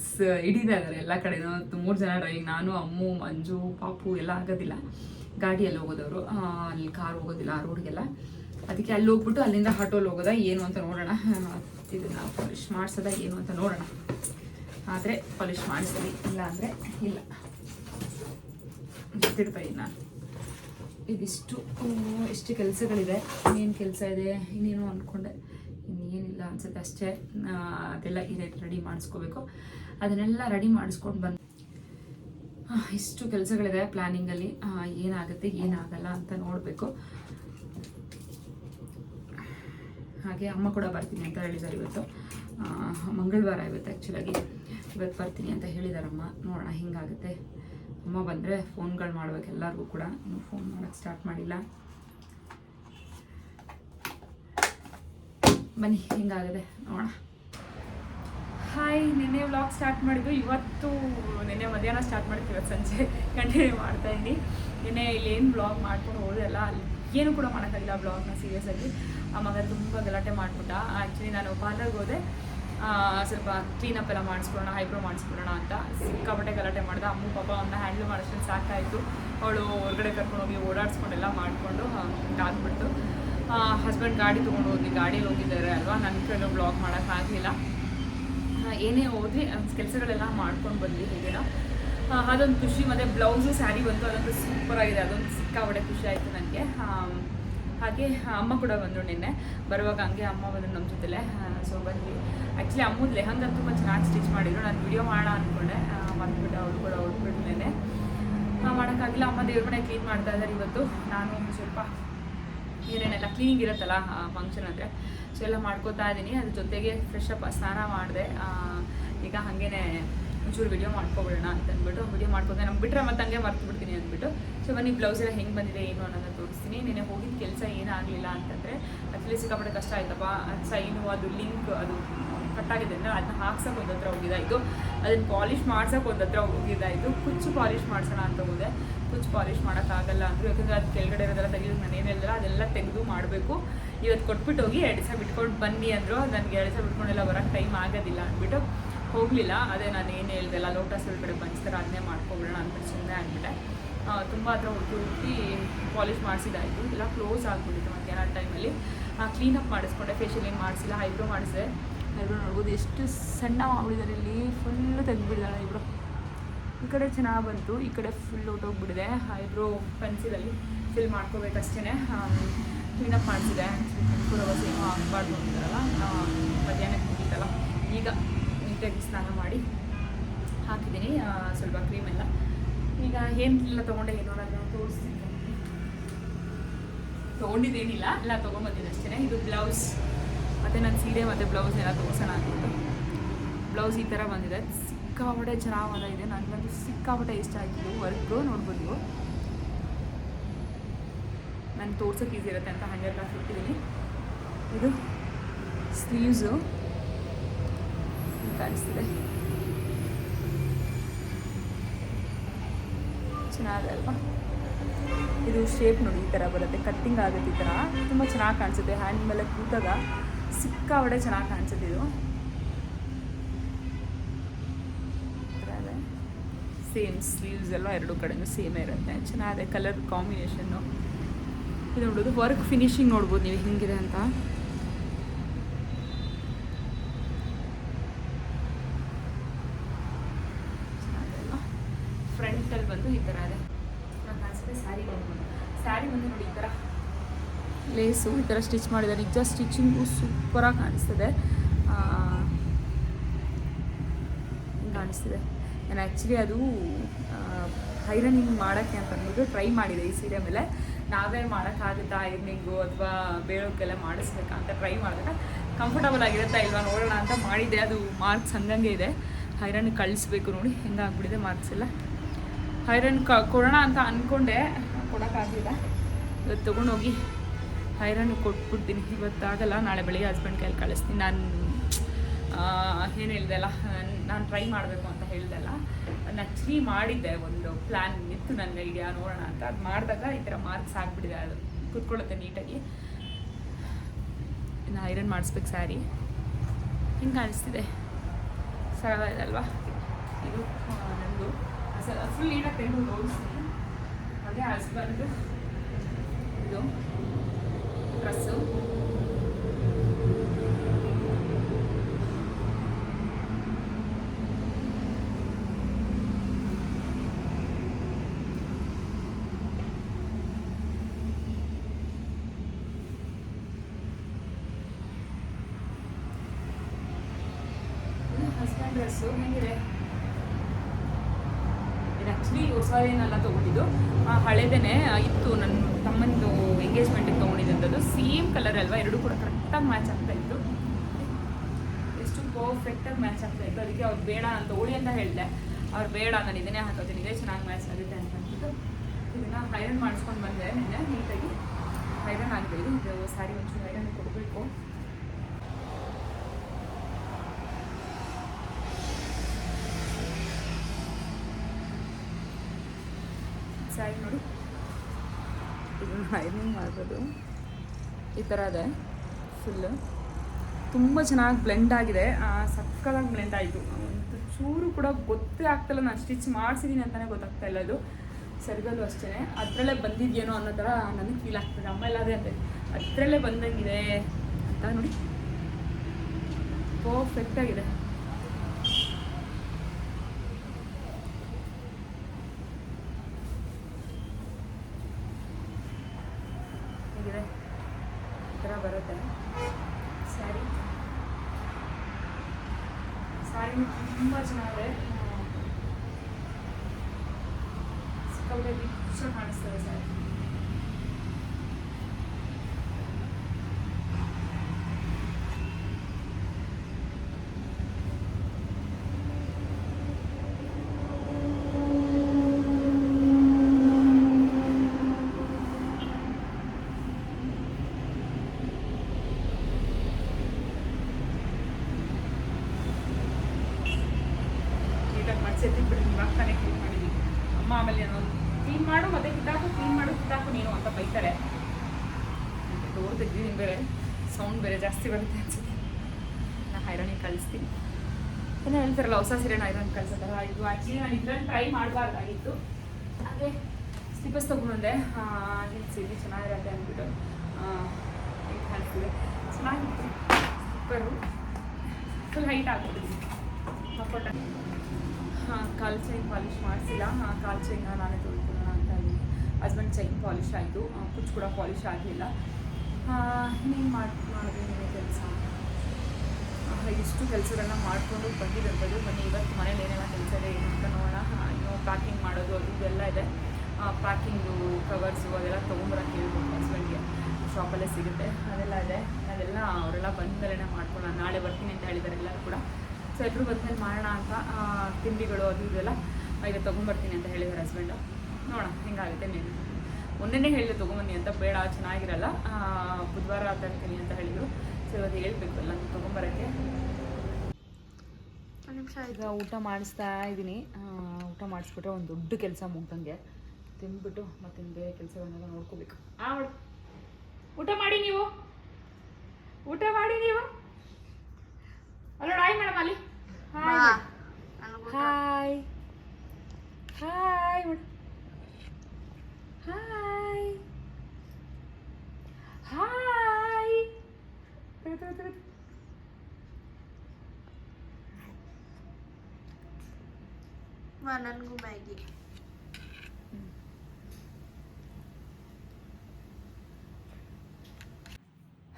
ಹಿಡಿತಾ ಇದ್ದಾರೆ ಎಲ್ಲ ಕಡೆನೂ. ಮೂರು ಜನ ಡ್ರೈವಿಂಗ್, ನಾನು, ಅಮ್ಮು, ಮಂಜು, ಪಾಪು ಎಲ್ಲ ಆಗೋದಿಲ್ಲ. ಗಾಡಿಯಲ್ಲಿ ಹೋಗೋದವರು. ಅಲ್ಲಿ ಕಾರ್ ಹೋಗೋದಿಲ್ಲ ಆ ರೋಡ್ಗೆಲ್ಲ. ಅದಕ್ಕೆ ಅಲ್ಲಿ ಹೋಗ್ಬಿಟ್ಟು ಅಲ್ಲಿಂದ ಆಟೋಲ್ಲಿ ಹೋಗೋದ, ಏನು ಅಂತ ನೋಡೋಣ. ಇದನ್ನ ಪಾಲಿಶ್ ಮಾಡಿಸೋದ, ಏನು ಅಂತ ನೋಡೋಣ. ಆದರೆ ಪಾಲಿಶ್ ಮಾಡಿಸ್ತೀನಿ ಇಲ್ಲ ಅಂದರೆ ಇಲ್ಲ. ಇದ್ದೀನಿ ನಾನು ಇದಿಷ್ಟು ಎಷ್ಟು ಕೆಲಸಗಳಿದೆ ಇನ್ನೇನು ಕೆಲಸ ಇದೆ? ಇನ್ನೇನು ಅಂದ್ಕೊಂಡೆ ಅನ್ಸುತ್ತೆ ಅಷ್ಟೇ. ಅದೆಲ್ಲ ಇದೆ ರೆಡಿ ಮಾಡಿಸ್ಕೋಬೇಕು. ಅದನ್ನೆಲ್ಲ ರೆಡಿ ಮಾಡಿಸ್ಕೊಂಡು ಬಂದು ಇಷ್ಟು ಕೆಲಸಗಳಿದೆ ಪ್ಲ್ಯಾನಿಂಗಲ್ಲಿ ಏನಾಗುತ್ತೆ, ಏನಾಗಲ್ಲ ಅಂತ ನೋಡಬೇಕು. ಹಾಗೆ ಅಮ್ಮ ಕೂಡ ಬರ್ತೀನಿ ಅಂತ ಹೇಳಿದ್ದಾರೆ ಇವತ್ತು. ಮಂಗಳವಾರ ಇವತ್ತು ಆ್ಯಕ್ಚುಲಾಗಿ ಇವತ್ತು ಬರ್ತೀನಿ ಅಂತ ಹೇಳಿದಾರಮ್ಮ. ನೋಡೋಣ ಹಿಂಗಾಗುತ್ತೆ. ಅಮ್ಮ ಬಂದರೆ ಫೋನ್ಗಳು ಮಾಡ್ಬೇಕು ಎಲ್ಲರಿಗೂ ಕೂಡ. ಇನ್ನೂ ಫೋನ್ ಮಾಡೋಕ್ಕೆ ಸ್ಟಾರ್ಟ್ ಮಾಡಿಲ್ಲ. ಬನ್ನಿ, ಹಿಂಗಾಗದೆ, ನೋಡೋಣ. ಹಾಯ್ ನಿನ್ನೆ ವ್ಲಾಗ್ ಸ್ಟಾರ್ಟ್ ಮಾಡಿದ್ದು. ಇವತ್ತು ನಿನ್ನೆ ಮಧ್ಯಾಹ್ನ ಸ್ಟಾರ್ಟ್ ಮಾಡಿದ್ದು, ಇವತ್ತು ಸಂಜೆ. ಕಂಟಿನ್ಯೂ ಮಾಡ್ತಾ ಇದ್ದೀನಿ. ನಿನ್ನೆ ಇಲ್ಲೇನು ಬ್ಲಾಗ್ ಮಾಡ್ಕೊಂಡು ಹೋದೆ ಅಲ್ಲ ಏನು ಕೂಡ ಮಾಡೋಕ್ಕಾಗಿಲ್ಲ ಬ್ಲಾಗ್ನ ಸೀರಿಯಸ್ಸಾಗಿ ಆ ಮಗ ತುಂಬ ಗಲಾಟೆ ಮಾಡಿಬಿಟ್ಟ. ಆ್ಯಕ್ಚುಲಿ ನಾನು ಪಾರ್ಲರ್ಗೆ ಹೋದೆ. ಸ್ವಲ್ಪ ಕ್ಲೀನಪ್ ಎಲ್ಲ ಮಾಡಿಸ್ಕೊಳ್ಳೋಣ ಹೈಬ್ರೋ ಮಾಡಿಸ್ಕೊಳ್ಳೋಣ ಅಂತ. ಸಿಕ್ಕಾಪಟ್ಟೆ ಗಲಾಟೆ ಮಾಡ್ದೆ. ಅಮ್ಮ, ಪಾಪ ಅವನ್ನ ಹ್ಯಾಂಡಲ್ ಮಾಡಿಸ್ಕೊಂಡು ಸಾಕಾಯಿತು. ಅವಳು ಹೊರಗಡೆ ಕರ್ಕೊಂಡು ಹೋಗಿ ಓಡಾಡಿಸ್ಕೊಂಡೆಲ್ಲ ಮಾಡಿಕೊಂಡು ಆಗ್ಬಿಟ್ಟು ಹಸ್ಬೆಂಡ್ ಗಾಡಿ ತೊಗೊಂಡು ಹೋಗಿ ಗಾಡಿಯಲ್ಲಿ ಹೋಗಿದ್ದಾರೆ ಅಲ್ವಾ? ನನ್ನ ಕೈಲೂ ಬ್ಲಾಗ್ ಮಾಡೋಕ್ಕಾಗಲಿಲ್ಲ ಏನೇ ಹೋದ್ವಿ ಕೆಲಸಗಳೆಲ್ಲ ಮಾಡ್ಕೊಂಡು ಬಂದ್ವಿ ಹೀಗೆಲ್ಲ. ಅದೊಂದು ಖುಷಿ, ಮತ್ತು ಬ್ಲೌಸು ಸ್ಯಾರಿ ಬಂತು, ಅದಂತೂ ಸೂಪರಾಗಿದೆ ಅದೊಂದು ಸಿಕ್ಕಾಪಟ್ಟೆ ಖುಷಿ ಆಯಿತು ನನಗೆ. ಹಾಗೆ ಅಮ್ಮ ಕೂಡ ಬಂದರು ನಿನ್ನೆ. ಬರುವಾಗ ಹಂಗೆ ಅಮ್ಮ ಬಂದರು ನಮ್ಮ ಜೊತೆಲೆ. ಸೊ ಬಂದ್ವಿ. ಆ್ಯಕ್ಚುಲಿ ಅಮ್ಮದ ಲೆಹಂಗ ತುಂಬ ಚೆನ್ನಾಗಿ ಸ್ಟಿಚ್ ಮಾಡಿದ್ರು. ನಾನು ವಿಡಿಯೋ ಮಾಡೋಣ ಅಂದ್ಕೊಂಡೆ ಬಂದ್ಬಿಟ್ಟು ಅವ್ರು ಕೂಡ ಹೊರಟ್ಬಿಟ್ಟು ನೆನೆ ಮಾಡೋಕ್ಕಾಗಿಲ್ಲ ಅಮ್ಮ ದೇವ್ರ ಮನೆ ಕ್ಲೀನ್ ಮಾಡ್ತಾ ಇದ್ದಾರೆ ಇವತ್ತು. ನಾನು ಸ್ವಲ್ಪ ಏನೇನೆಲ್ಲ ಕ್ಲೀನಿಂಗ್ ಇರುತ್ತಲ್ಲ ಫಂಕ್ಷನ್ ಅಂದರೆ ಸೊ ಎಲ್ಲ ಮಾಡ್ಕೋತಾ ಇದ್ದೀನಿ. ಅದ್ರ ಜೊತೆಗೆ ಫ್ರೆಶ್ ಅಪ್ ಸ್ನಾನ ಮಾಡಿದೆ. ಈಗ ಹಾಗೇನೆ ಒಂಚೂರು ವಿಡಿಯೋ ಮಾಡ್ಕೊಬಿಡೋಣ ಅಂತ ಅಂದ್ಬಿಟ್ಟು ವಿಡಿಯೋ ಮಾಡ್ಕೊಂಡೆ ನಮ್ಗೆ ಬಿಟ್ಟರೆ ಮತ್ತೆ ಹಂಗೆ ಮರ್ತು ಬಿಡ್ತೀನಿ ಅಂದ್ಬಿಟ್ಟು. ಸೊ ಬನ್ನಿ ಬ್ಲೌಸ್ ಎಲ್ಲ ಹೆಂಗೆ ಬಂದಿದೆ, ಏನು ಅನ್ನೋದನ್ನ ತೋರಿಸ್ತೀನಿ. ನೆನೆ ಹೋಗಿದ್ದ ಕೆಲಸ ಏನಾಗಲಿಲ್ಲ ಅಂತಂದರೆ ಆ್ಯಕ್ಚುಲಿ ಸಿಕ್ಕಾಪಟ್ಟೆ ಕಷ್ಟ ಆಯ್ತಪ್ಪ. ಸೈನು, ಅದು ಲಿಂಕ್, ಅದು ಕಟ್ಟಾಗಿದೆ ಅಂದರೆ ಅದನ್ನ ಹಾಕ್ಸಕ್ಕೆ ಒಂದು ಹತ್ರ ಹೋಗಿದ್ದಾಯಿತು ಅದನ್ನು ಪಾಲಿಷ್ ಮಾಡ್ಸೋಕೆ ಒಂದು ಹತ್ರ ಹೋಗಿದ್ದಾಯಿತು ಕುಚ್ಚು ಪಾಲಿಷ್ ಮಾಡ್ಸೋಣ ಅಂತ ಹೋದೆ. ಕುಚ್ಚು ಪಾಲಿಷ್ ಮಾಡೋಕ್ಕಾಗಲ್ಲ ಅಂದರು, ಯಾಕಂದರೆ ಅದು ಕೆಳಗಡೆ ಇರೋದೆಲ್ಲ ತೆಗೆದು ನಾನು ಏನು ಅದೆಲ್ಲ ತೆಗೆದು ಮಾಡಬೇಕು. ಇವತ್ತು ಕೊಟ್ಬಿಟ್ಟು ಹೋಗಿ ಎರಡು ದಿವಸ ಬಿಟ್ಕೊಂಡು ಬನ್ನಿ ಅಂದರು, ನನಗೆ ಎರಡು ದಿವಸ ಬಿಟ್ಕೊಂಡೆಲ್ಲ ಬರೋಕ್ಕೆ ಟೈಮ್ ಆಗೋದಿಲ್ಲ ಅಂದ್ಬಿಟ್ಟು ಹೋಗಲಿಲ್ಲ. ಅದೇ ನಾನು ಏನು ಹೇಳ್ದೆಲ್ಲ ಲೋಟಸ್ ಒಳಗಡೆ ಬಂಚ್ತಾರೆ ಅದನ್ನೇ ಮಾಡ್ಕೊಬಿಡೋಣ ಅಂತ ಸುಮ್ಮನೆ ಆಗಿಬಿಟ್ಟೆ. ತುಂಬ ಹತ್ರ ಹುಡುಕಿ ಹುಡುಕಿ ಪಾಲಿಶ್ ಮಾಡಿಸಿದಾಯಿತು. ಎಲ್ಲ ಕ್ಲೋಸ್ ಆಗಿಬಿಟ್ಟಿತ್ತು ಮಧ್ಯಾಹ್ನ ಟೈಮಲ್ಲಿ. ಕ್ಲೀನಪ್ ಮಾಡಿಸ್ಕೊಂಡೆ ಫೇಶಿಯಲಿಂಗ್ ಮಾಡಿಸಿಲ್ಲ ಹೈಬ್ರೋ ಮಾಡಿಸಿದೆ. ಐಬ್ರೋ ನೋಡ್ಬೋದು, ಎಷ್ಟು ಸಣ್ಣ ಮಾಡಿದ್ದಾರೆ ಇಲ್ಲಿ ಫುಲ್ಲು ತೆಗೆದುಬಿಡಿದಾಳೆ ಐಬ್ರೋ. ಕಡೆ ಚೆನ್ನಾಗಿ ಬಂತು, ಈ ಕಡೆ ಫುಲ್ ಹೊಟ್ಟೋಗ್ಬಿಟ್ಟಿದೆ ಐಬ್ರೋ ಪೆನ್ಸಿಲಲ್ಲಿ ಫಿಲ್ ಮಾಡ್ಕೋಬೇಕಷ್ಟೇ ಕ್ಲೀನಪ್ ಮಾಡಿಸಿದೆ. ಪೂರ ಬಸ್ ಏನೋ ಆಗಬಾರ್ದು ಅಂತಾರಲ್ಲ ಮಧ್ಯಾಹ್ನ ಮುಗೀತಲ್ಲ. ಈಗ ನೀಟಾಗಿ ಸ್ನಾನ ಮಾಡಿ ಹಾಕಿದ್ದೀನಿ ಸ್ವಲ್ಪ ಸ್ವಲ್ಪ ಕ್ರೀಮೆಲ್ಲ ಈಗ ಏನೆಲ್ಲ ತೊಗೊಂಡೆ ಏನೋ ನಾನು ತೋರಿಸ್ತೀನಿ. ತೊಗೊಂಡಿದ್ದೇನಿಲ್ಲ, ಎಲ್ಲ ತೊಗೊಂಬಂದಿದ್ದೆ ಅಷ್ಟೇ ಇದು ಬ್ಲೌಸ್ ಮತ್ತು ನನ್ನ ಸೀರೆ ಮತ್ತು ಬ್ಲೌಸ್ ಎಲ್ಲ ತೋರಿಸೋಣ ಅಂದ್ಬಿಟ್ಟು ಬ್ಲೌಸ್ ಈ ಥರ ಬಂದಿದೆ. ಸಿಕ್ಕಾಪಟ್ಟೆ ಚೆನ್ನಾಗಿ ಇದೆ. ನನಗಂತೂ ಸಿಕ್ಕಾಪಟ್ಟೆ ಇಷ್ಟ ಆಯಿತು. ವರ್ಕ್ ನೋಡ್ಬೋದು. ನಾನು ತೋರ್ಸೋಕೆ ಈಸಿ ಇರುತ್ತೆ ಅಂತ ಹಂಡ್ರೆಡ್ ಕ್ಲಾಸ್ ಇಟ್ಟಿದ್ದೀನಿ ಇದು ಸ್ಲೀವ್ಸು ಕಾಣಿಸ್ತಿದೆ. ಚೆನ್ನಾಗಿದೆ ಅಲ್ವಾ? ಇದು ಶೇಪ್ ನೋಡಿ, ಈ ಥರ ಬರುತ್ತೆ. ಕಟ್ಟಿಂಗ್ ಆಗುತ್ತೆ ಈ ಥರ ತುಂಬ ಚೆನ್ನಾಗಿ ಕಾಣಿಸುತ್ತೆ. ಹ್ಯಾಂಡ್ ಮೇಲೆ ಕೂತಾಗ ಸಿಕ್ಕಾಪಟ್ಟೆ ಚೆನ್ನಾಗಿ ಕಾಣಿಸುತ್ತೆ ಇದು. ಸೇಮ್ ಸ್ಲೀವ್ಸ್ ಎಲ್ಲ ಎರಡು ಕಡೆಯೂ ಸೇಮೇ ಇರುತ್ತೆ. ಚೆನ್ನಾಗಿದೆ ಕಲರ್ ಕಾಂಬಿನೇಷನ್ನು ಇದು ನೋಡೋದು ವರ್ಕ್ ಫಿನಿಶಿಂಗ್ ನೋಡ್ಬೋದು ನೀವು ಹಿಂಗಿದೆ ಅಂತ. ಫ್ರಂಟಲ್ಲಿ ಬಂದು ಈ ಥರ ಇದೆ. ಸ್ಯಾರಿ ಸ್ಯಾರಿ ಬಂದು ನೋಡಿ ಈ ಥರ ಲೇಸು ಈ ಥರ ಸ್ಟಿಚ್ ಮಾಡಿದ್ದಾರೆ ನಿಜ ಸ್ಟಿಚಿಂಗು ಸೂಪರಾಗಿ ಕಾಣಿಸ್ತದೆ. ಕಾಣಿಸ್ತಿದೆ. ನಾನು ಆ್ಯಕ್ಚುಲಿ ಅದು ಐರನಿಂಗ್ ಮಾಡೋಕ್ಕೆ ಅಂತ ಅಂದ್ಬಿಟ್ಟು ಟ್ರೈ ಮಾಡಿದೆ ಈ ಸೀರೆ ಮೇಲೆ. ನಾವೇ ಮಾಡೋಕ್ಕಾಗುತ್ತಾ ಐರ್ನಿಂಗು ಅಥವಾ ಬೇಳೋಕ್ಕೆಲ್ಲ ಮಾಡಿಸ್ಬೇಕಾ ಅಂತ ಟ್ರೈ ಮಾಡಿದಾಗ ಕಂಫರ್ಟಬಲ್ ಆಗಿರುತ್ತಾ ಇಲ್ವಾ ನೋಡೋಣ ಅಂತ ಮಾಡಿದ್ದೆ. ಅದು ಮಾರ್ಕ್ಸ್ ಹಂಗಂಗೆ ಇದೆ. ಹೈರನ್ ಕಳಿಸ್ಬೇಕು ನೋಡಿ, ಹೆಂಗಾಗ್ಬಿಟ್ಟಿದೆ ಮಾರ್ಕ್ಸ್ ಎಲ್ಲ. ಹೈರನ್ ಕ, ಕೊಡೋಣ ಅಂತ ಅಂದ್ಕೊಂಡೆ ಕೊಡೋಕ್ಕಾಗಲಿಲ್ಲ. ಇವತ್ತು ತೊಗೊಂಡೋಗಿ ಹೈರನ್ ಕೊಟ್ಬಿಡ್ತೀನಿ. ಇವತ್ತಾಗಲ್ಲ, ನಾಳೆ ಬೆಳಿಗ್ಗೆ ಹಸ್ಬೆಂಡ್ ಕೈಯಲ್ಲಿ ಕಳಿಸ್ತೀನಿ. ನಾನು ಏನು ಹೇಳಿದೆ ಅಲ್ಲ, ನಾನು ಟ್ರೈ ಮಾಡಬೇಕು ಅಂತ. ಹೇಳ್ದೆ ಅಲ್ಲ ನಾನು ಆ್ಯಕ್ಚುಲಿ ಮಾಡಿದ್ದೆ ಒಂದು ಪ್ಲ್ಯಾನ್ ಇತ್ತು ನನ್ನ ಐಡಿಯಾ ನೋಡೋಣ ಅಂತ. ಅದು ಮಾಡಿದಾಗ ಈ ಥರ ಮಾರ್ಕ್ಸ್ ಆಗಿಬಿಟ್ಟಿದೆ. ಅದು ಕುತ್ಕೊಳ್ಳುತ್ತೆ ನೀಟಾಗಿ. ಇನ್ನು ಐರನ್ ಮಾಡಿಸ್ಬೇಕು ಸ್ಯಾರಿ ಹಿಂಗೆ ಕಾಣಿಸ್ತಿದೆ. ಸರಳ ಇದಲ್ವಾ ಇದು ನಂದು. ಫುಲ್ ನೀಟಾಗಿ ತೆಗೆದು ತೋರಿಸ್ತೀನಿ. ಅದೇ ಹಸ್ಬೆಂಡು ಇದು ಡ್ರೆಸ್ಸು ಡ್ರೆಸ್ಸು ಹೆಂಗಿದೆ? ಆ್ಯಕ್ಚುಲಿ ತೊಗೊಂಡಿದ್ದು. ಹಳೇದೇನೆ ಇತ್ತು ನನ್ನ ತಮ್ಮಂದು ಎಂಗೇಜ್ಮೆಂಟಿಗೆ ತೊಗೊಂಡಿದ್ದಂಥದ್ದು. ಸೇಮ್ ಕಲರ್ ಅಲ್ವಾ? ಎರಡೂ ಕೂಡ ಕರೆಕ್ಟಾಗಿ ಮ್ಯಾಚ್ ಆಗ್ತಾ ಇತ್ತು. ಎಷ್ಟು ಪರ್ಫೆಕ್ಟಾಗಿ ಮ್ಯಾಚ್ ಆಗ್ತಾ ಇತ್ತು. ಅದಕ್ಕೆ ಅವ್ರು ಬೇಡ ಅಂತ ಹೋಳಿ ಅಂತ ಹೇಳಿದೆ. ಅವ್ರು ಬೇಡ, ನಾನು ಇದನ್ನೇ ಹಾಕೋತೀನಿ. ಇದೇ ಚೆನ್ನಾಗಿ ಮ್ಯಾಚ್ ಆಗುತ್ತೆ ಅಂತ ಅಂದ್ಬಿಟ್ಟು ಇದನ್ನು ಹೈರನ್ ಮಾಡಿಸ್ಕೊಂಡು ಬಂದೆ. ನಿನ್ನೆ ನೀಟಾಗಿ. ಹೈರನ್ ಆಗಬೇಕು ಇದು ಸ್ಯಾರಿ ಒಂಚೂರು ಐರನ್ ಕೊಡಬೇಕು. ಸ್ಯಾರಿ ನೋಡಿ ಇದನ್ನು ಐರನಿಂಗ್ ಮಾಡ್ಬೋದು ಈ ಥರ ಇದೆ. ಫುಲ್ಲು ತುಂಬ ಚೆನ್ನಾಗಿ ಬ್ಲೆಂಡ್ ಆಗಿದೆ. ಸಕ್ಕದಾಗಿ ಬ್ಲೆಂಡ್ ಆಯಿತು. ಒಂದು ಚೂರು ಕೂಡ ಗೊತ್ತೇ ಆಗ್ತಿಲ್ಲ ನಾನು ಸ್ಟಿಚ್ ಮಾಡಿಸಿದ್ದೀನಿ ಅಂತಲೇ ಗೊತ್ತಾಗ್ತಾ ಇಲ್ಲ ಅದು ಸರಿಗಲ್ಲೂ ಅಷ್ಟೇ ಅದರಲ್ಲೇ ಬಂದಿದೆಯೇನೋ ಅನ್ನೋ ಥರ ನನಗೆ ಫೀಲ್ ಆಗ್ತದೆ. ಅಮ್ಮ ಅದೇ ಅಂತೆ ಅದರಲ್ಲೇ ಬಂದಂಗಿದೆ ಅಂತ ನೋಡಿ. ಪರ್ಫೆಕ್ಟಾಗಿದೆ ಹೇಗಿದೆ ಈ ಥರ ಬರುತ್ತೆ ಸ್ಯಾರಿ ಸ್ಯಾರಿ ತುಂಬ ಚೆನ್ನಾಗಿದೆ ಸಿಕ್ಕಾಪಟ್ಟೆ ರಿಚ್ ಕಾಣಿಸ್ತದೆ ಸ್ಯಾರಿ ನೀಟಾಗಿ ಮಡಿಸಿ ಎತ್ತಿಟ್ಬಿಟ್ಟು ಇವಾಗ ತಾನೇ ಕ್ಲೀನ್ ಮಾಡಿದ್ದೀನಿ ಅಮ್ಮ ಆಮೇಲೆ ನಾನು ಕ್ಲೀನ್ ಮಾಡು ಮತ್ತೆ ಕಿತ್ತಾಕು ಕ್ಲೀನ್ ಮಾಡು ಕಿತ್ತಾಕು ನೀನು ಅಂತ ಬೈತಾರೆ ಡೋರ್ ತೆಗ್ದಿದ್ದೀನಿ ಬೇರೆ ಸೌಂಡ್ ಬೇರೆ ಜಾಸ್ತಿ ಬರುತ್ತೆ ಅನ್ಸುತ್ತೆ. ನಾನು ಐರನಿಗೆ ಕಳಿಸ್ತೀನಿ. ಏನೋ ಹೇಳ್ತಾರಲ್ಲ, ಹೊಸ ಸೀರೆನ ಐರನ್ ಕಳ್ಸತ್ತಲ್ಲ ಇದು ಆ್ಯಕ್ಚುಲಿ ನಾನು ಇದ್ರಲ್ಲಿ ಟ್ರೈ ಮಾಡಬಾರ್ದಾಗಿತ್ತು. ಹಾಗೆ ಸ್ಲೀಪರ್ಸ್ ತೊಗೊಂಡೆ ಸೀರೆ ಚೆನ್ನಾಗಿರತ್ತೆ ಅಂದ್ಬಿಟ್ಟು ಹೈಟ್ ಕಾಣಿಸ್ತಿದೆ ಚೆನ್ನಾಗಿತ್ತು. ಸ್ಲಿಪ್ಪರು ಫುಲ್ ಹೈಟ್ ಆಗ್ಬಿಟ್ಟಿದೆ. ಹಾಕೊಟ್ಟ ಹಾಂ, ಕಾಲು ಚೈನ್ ಪಾಲಿಷ್ ಮಾಡಿಸಿಲ್ಲ. ಹಾಂ, ಕಾಲು ಚೈನ್ ನಾನೇ ತೊಳ್ಕೊಳ್ಳೋಣ ಅಂತ ಇದ್ದೀನಿ ಹಸ್ಬೆಂಡ್ ಚೈನ್ ಪಾಲಿಷ್ ಆಯಿತು. ಕುಚ್ಚು ಕೂಡ ಪಾಲಿಶ್ ಆಗಲಿಲ್ಲ. ಇನ್ನೇನು ಮಾಡಿ ಮಾಡಿದೆ? ಕೆಲಸ ಇಷ್ಟು ಕೆಲಸಗಳನ್ನ ಮಾಡಿಕೊಂಡು ಬಂದಿದ್ದಂಥದ್ದು ಬನ್ನಿ, ಇವತ್ತು ಮನೇಲಿ ಏನೆಲ್ಲ ಕೆಲಸ ಇದೆ ಅಂತ ನೋಡೋಣ. ಇನ್ನೂ ಪ್ಯಾಕಿಂಗ್ ಮಾಡೋದು ಅದು ಇದೆಲ್ಲ ಇದೆ. ಪ್ಯಾಕಿಂಗು ಕವರ್ಸು ಅದೆಲ್ಲ ತೊಗೊಂಬರಕ್ಕೆ ಹೇಳ್ಬೋದು ಹಸ್ಬೆಂಡ್ಗೆ ಶಾಪಲ್ಲೇ ಸಿಗುತ್ತೆ. ಅದೆಲ್ಲ ಇದೆ. ಅದೆಲ್ಲ ಅವರೆಲ್ಲ ಬಂದಮೇಲೆ ಮಾಡ್ಕೊಳ್ಳೋಣ. ನಾಳೆ ಬರ್ತೀನಿ ಅಂತ ಹೇಳಿದ್ದಾರೆ ಎಲ್ಲರೂ ಕೂಡ. ಸೊ ಎಲ್ಲರೂ ಬಂದಮೇಲೆ ಮಾಡೋಣ ಅಂತ ತಿಂಡಿಗಳು ಅದು ಇದೆಲ್ಲ ಈಗ ತೊಗೊಂಬರ್ತೀನಿ ಅಂತ ಹೇಳಿದ್ದಾರೆ ಹಸ್ಬೆಂಡು ನೋಡೋಣ, ಹೆಂಗಾಗುತ್ತೆ ನೀನು ಮೊನ್ನೆನೇ ಹೇಳಿದೆ ತೊಗೊಂಬನ್ನಿ ಅಂತ. ಬೇಡ, ಚೆನ್ನಾಗಿರಲ್ಲ. ಬುಧವಾರ ತರ್ತೀನಿ ಅಂತ ಹೇಳಿದರು. ಸೊ ಇವತ್ತು ಹೇಳ್ಬೇಕು. ಎಲ್ಲ ತೊಗೊಂಬರೋಕ್ಕೆ ಒಂದು ನಿಮಿಷ ಈಗ ಊಟ ಮಾಡಿಸ್ತಾ ಇದ್ದೀನಿ ಊಟ ಮಾಡಿಸ್ಬಿಟ್ರೆ ಒಂದು ದೊಡ್ಡ ಕೆಲಸ ಮುಗ್ದಂಗೆ. ತಿಂದ್ಬಿಟ್ಟು ಮತ್ತೆ ಬೇರೆ ಕೆಲಸಗಳನ್ನೆಲ್ಲ ನೋಡ್ಕೋಬೇಕು. ಆ ಮೇಡಮ್ ಊಟ ಮಾಡಿ ನೀವು. ಊಟ ಮಾಡಿ ನೀವು. ಅಲ್ಲ ಹಾಯ್ ಮೇಡಮ್ ಅಲ್ಲಿ. Hi. Hi. Hi. Madam hi hi ತಗೋ, ತಗೋ, ತಗೋ. ನನಗೂ ಮ್ಯಾಗಿ.